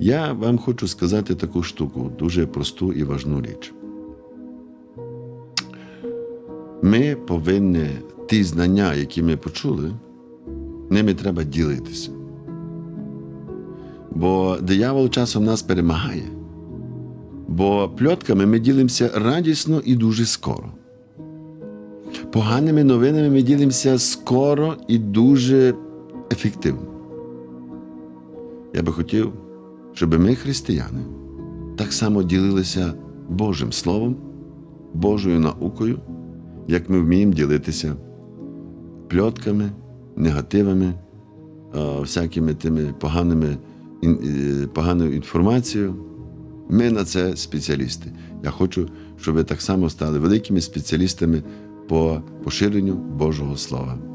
Я вам хочу сказати таку штуку, дуже просту і важну річ. Ми повинні ті знання, які ми почули, ними треба ділитися. Бо диявол часом нас перемагає. Бо пльотками ми ділимося радісно і дуже скоро. Поганими новинами ми ділимося скоро і дуже ефективно. Я би хотів, щоб ми, християни, так само ділилися Божим Словом, Божою наукою, як ми вміємо ділитися пльотками, негативами, всякими тими поганими, е, поганою інформацією. Ми на це спеціалісти. Я хочу, щоб ви так само стали великими спеціалістами по поширенню Божого Слова.